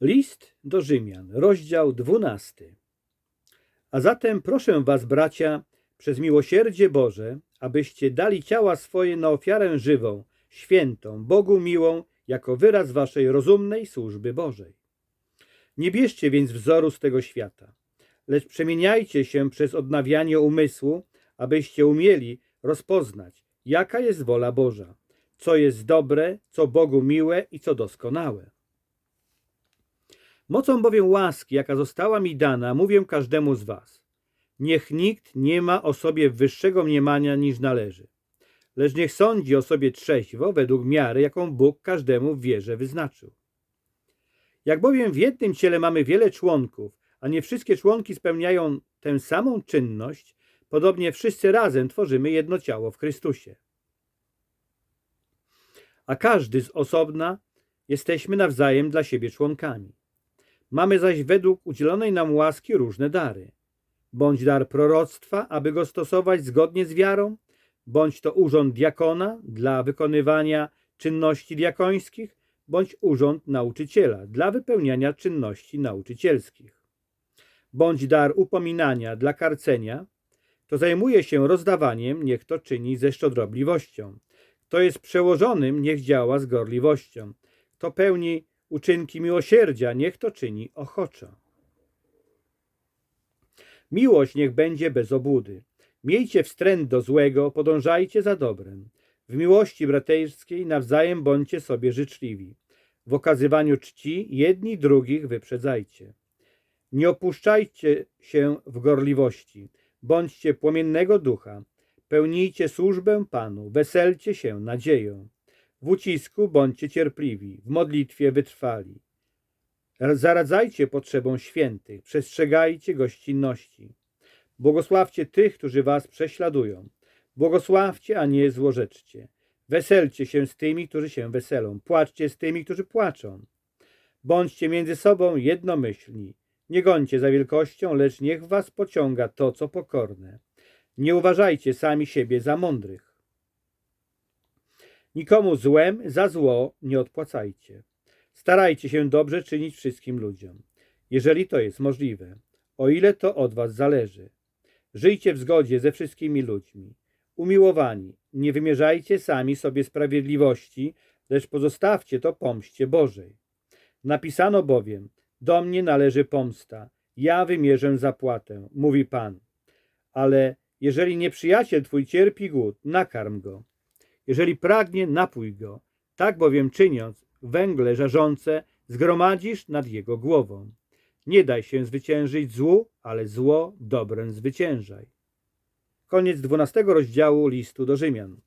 List do Rzymian, rozdział 12. A zatem proszę was, bracia, przez miłosierdzie Boże, abyście dali ciała swoje na ofiarę żywą, świętą, Bogu miłą, jako wyraz waszej rozumnej służby Bożej. Nie bierzcie więc wzoru z tego świata, lecz przemieniajcie się przez odnawianie umysłu, abyście umieli rozpoznać, jaka jest wola Boża, co jest dobre, co Bogu miłe i co doskonałe. Mocą bowiem łaski, jaka została mi dana, mówię każdemu z was. Niech nikt nie ma o sobie wyższego mniemania niż należy, lecz niech sądzi o sobie trzeźwo według miary, jaką Bóg każdemu w wierze wyznaczył. Jak bowiem w jednym ciele mamy wiele członków, a nie wszystkie członki spełniają tę samą czynność, podobnie wszyscy razem tworzymy jedno ciało w Chrystusie. A każdy z osobna jesteśmy nawzajem dla siebie członkami. Mamy zaś według udzielonej nam łaski różne dary. Bądź dar proroctwa, aby go stosować zgodnie z wiarą, bądź to urząd diakona dla wykonywania czynności diakońskich, bądź urząd nauczyciela dla wypełniania czynności nauczycielskich. Bądź dar upominania dla karcenia, to zajmuje się rozdawaniem, niech to czyni ze szczodrobliwością. Kto jest przełożonym, niech działa z gorliwością. Kto pełni uczynki miłosierdzia, niech to czyni ochoczo. Miłość niech będzie bez obłudy. Miejcie wstręt do złego, podążajcie za dobrem. W miłości braterskiej nawzajem bądźcie sobie życzliwi. W okazywaniu czci jedni drugich wyprzedzajcie. Nie opuszczajcie się w gorliwości. Bądźcie płomiennego ducha. Pełnijcie służbę Panu. Weselcie się nadzieją. W ucisku bądźcie cierpliwi, w modlitwie wytrwali. Zaradzajcie potrzebom świętych, przestrzegajcie gościnności. Błogosławcie tych, którzy was prześladują. Błogosławcie, a nie złorzeczcie. Weselcie się z tymi, którzy się weselą. Płaczcie z tymi, którzy płaczą. Bądźcie między sobą jednomyślni. Nie gońcie za wielkością, lecz niech was pociąga to, co pokorne. Nie uważajcie sami siebie za mądrych. Nikomu złem za zło nie odpłacajcie. Starajcie się dobrze czynić wszystkim ludziom, jeżeli to jest możliwe, o ile to od was zależy. Żyjcie w zgodzie ze wszystkimi ludźmi. Umiłowani, nie wymierzajcie sami sobie sprawiedliwości, lecz pozostawcie to pomście Bożej. Napisano bowiem, do mnie należy pomsta, ja wymierzę zapłatę, mówi Pan. Ale jeżeli nieprzyjaciel twój cierpi głód, nakarm go. Jeżeli pragnie, napój go. Tak bowiem czyniąc, węgle żarzące zgromadzisz nad jego głową. Nie daj się zwyciężyć złu, ale zło dobrem zwyciężaj. Koniec dwunastego rozdziału listu do Rzymian.